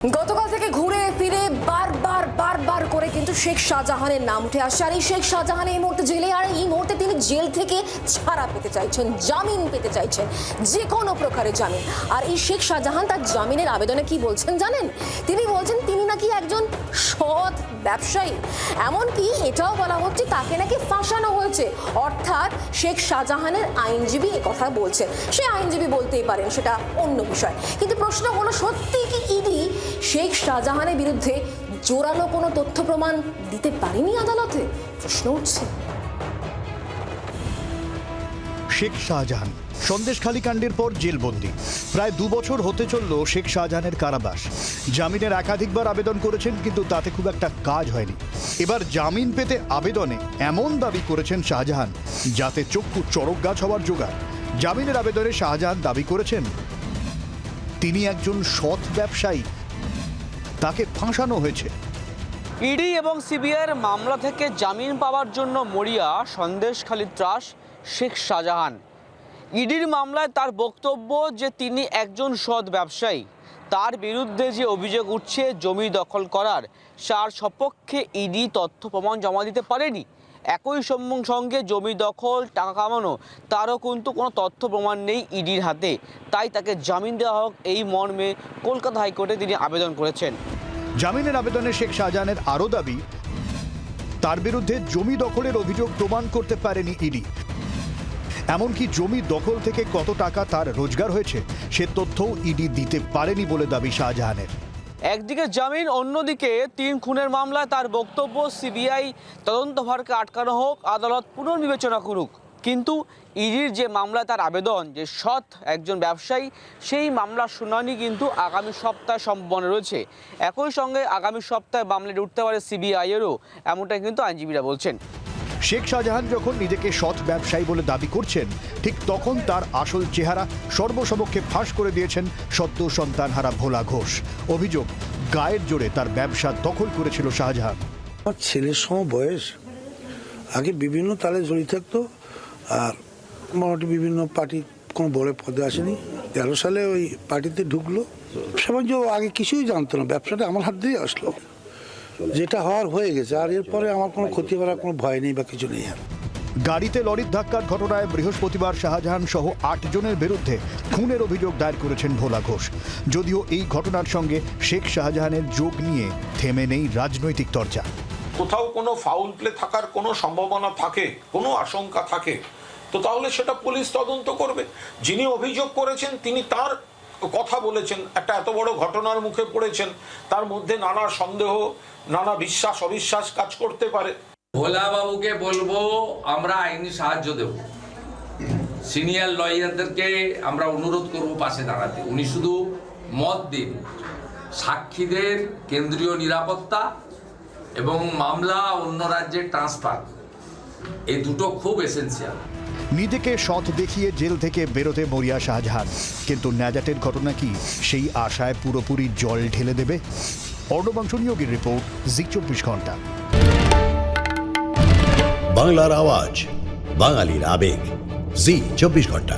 গতকাল থেকে ঘুরে ফিরে বারবার বারবার করে কিন্তু শেখ শাহজাহানের নাম উঠে আসে আর এই শেখ শাহজাহান এই মুহূর্তে জেলে, আর এই মুহূর্তে তিনি জেল থেকে ছাড়া পেতে চাইছেন, জামিন পেতে চাইছেন, যে কোনো প্রকারে জামিন। আর এই শেখ শাহজাহান তার জামিনের আবেদনে কি বলছেন জানেন? তিনি বলছেন তিনি নাকি একজন সৎ ব্যবসায়ী। এমনকি এটাও বলা হচ্ছে তাকে নাকি ফাঁসানো হয়েছে। অর্থাৎ শেখ শাহজাহানের আইনজীবী কথা বলছেন। সে আইনজীবী বলতেই পারেন সেটা অন্য বিষয়। কিন্তু প্রশ্ন হলো, সত্যি কি ইডি শেখ শাহজাহানের বিরুদ্ধে জোরালো কোনো তথ্য প্রমাণ দিতে পারেনি আদালতে? প্রশ্ন উঠছে। শেখ শাহজাহান সন্দেশখালী কাণ্ডের পর জেলবন্দি। প্রায় দু বছর হতে চলল শেখ শাহজাহানের কারাবাস। জামিনের একাধিকবার আবেদন করেছেন, কিন্তু তাতে খুব একটা কাজ হয়নি। এবার জামিন পেতে আবেদনে এমন দাবি করেছেন শাহজাহান, যাতে চক্ষু চড়ক গাছ হওয়ার জোগাড়। জামিনের আবেদনে শাহজাহান দাবি করেছেন, তিনি একজন সৎ ব্যবসায়ী তাকে ফাঁসানো হয়েছে। ইডি এবং সিবিআইয়ের মামলা থেকে জামিন পাওয়ার জন্য মরিয়া সন্দেশখালী ত্রাস, শেখ শাহজাহান। ইডির মামলায় তার বক্তব্য যে তিনি একজন সৎ ব্যবসায়ী, তার বিরুদ্ধে যে অভিযোগ উঠছে, জমি দখল করার তার সপক্ষে ইডি তথ্য প্রমাণ জমা দিতে পারেনি। একই সঙ্গে জমি দখল, টাকা কামানো, তারও কিন্তু কোনো তথ্য প্রমাণ নেই ইডির হাতে। তাই তাকে জামিন দেওয়া হোক, এই মর্মে কলকাতা হাইকোর্টে তিনি আবেদন করেছেন। জামিনের আবেদনে শেখ শাহজাহানের আরও দাবি, তার বিরুদ্ধে জমি দখলের অভিযোগ প্রমাণ করতে পারেনি ইডি। এমনকি জমি দখল থেকে কত টাকা তার রোজগার হয়েছে, সে তথ্যও ইডি দিতে পারেনি বলে দাবি শাহজাহানের। একদিকে জামিন, অন্যদিকে তিন খুনের মামলায় তার বক্তব্য সিবিআই তদন্তভারকে আটকানো হোক, আদালত পুনর্বিবেচনা করুক। কিন্তু ইডির যে মামলা তার আবেদন যে সৎ একজন ব্যবসায়ী সেই মামলার শুনানি কিন্তু আগামী সপ্তাহে সম্ভাবনা রয়েছে। একই সঙ্গে আগামী সপ্তাহে মামলাটি উঠতে পারে সিবিআইয়েরও এমনটাই কিন্তু আইনজীবীরা বলছেন। শেখ শাহজাহান যখন নিজেকে সৎ ব্যবসায়ী বলে দাবি করছেন ঠিক তখন তার আসল চেহারা সর্বসমক্ষে ফাঁস করে দিয়েছেন সদ্য সন্তানহারা ভোলা ঘোষ। অভিযোগ গায়ের জোরে তার ব্যবসা দখল করেছিল শাহজাহান। আমার ছেলের সম বয়স আগে বিভিন্ন তালে জড়িত থাকতো আর মোটামুটি বিভিন্ন পার্টি কোনো বড় পদে আসেনি। তেরো সালে ওই পার্টিতে ঢুকলো। সমাজ আগে কিছুই জানতো না ব্যবসাটা আমার হাত দিয়ে আসলো। যেটা হওয়ার হয়ে গেছে আর এরপরে আমার কোনো ক্ষতি করার কোনো ভয় নেই বা কিছু নেই আর। গাড়িতে লরির ধাক্কার ঘটনায় বৃহস্পতিবার শাহজাহান সহ আট জনের বিরুদ্ধে খুনের অভিযোগ দায়ের করেছেন ভোলা ঘোষ। যদিও এই ঘটনার সঙ্গে শেখ শাহজাহানের যোগ নিয়ে থেমে নেই রাজনৈতিক চর্চা কোথাও কোনো ফাউল প্লে থাকার কোনো সম্ভাবনা থাকে কোনো আশঙ্কা থাকে তো তাহলে সেটা পুলিশ তদন্ত করবে। যিনি অভিযোগ করেছেন, তিনি তার কথা বলেছেন। একটা এত বড় ঘটনার মুখে পড়েছেন। তার মধ্যে নানা সন্দেহ, নানা বিশ্বাস, অবিশ্বাস কাজ করতে পারে। ভোলা বাবুকে বলব, আমরা আইনি সাহায্য দেব। সিনিয়র লয়ারদেরকে আমরা অনুরোধ করব পাশে দাঁড়াতে। উনি শুধু মত দিন। সাক্ষীদের কেন্দ্রীয় নিরাপত্তা এবং মামলা অন্য রাজ্যে ট্রান্সফার। এই দুটো খুব এসেন্সিয়াল নিজেকে সৎ দেখিয়ে জেল থেকে বেরোতে মরিয়া শাহজাহান। কিন্তু ন্যাজাটের ঘটনা কি? সেই আশায় পুরোপুরি জল ঢেলে দেবে? অর্ণবাংশ নিয়োগের রিপোর্ট, জি চব্বিশ ঘণ্টা। বাংলার আওয়াজ, বাঙালির আবেগ, জি চব্বিশ ঘণ্টা।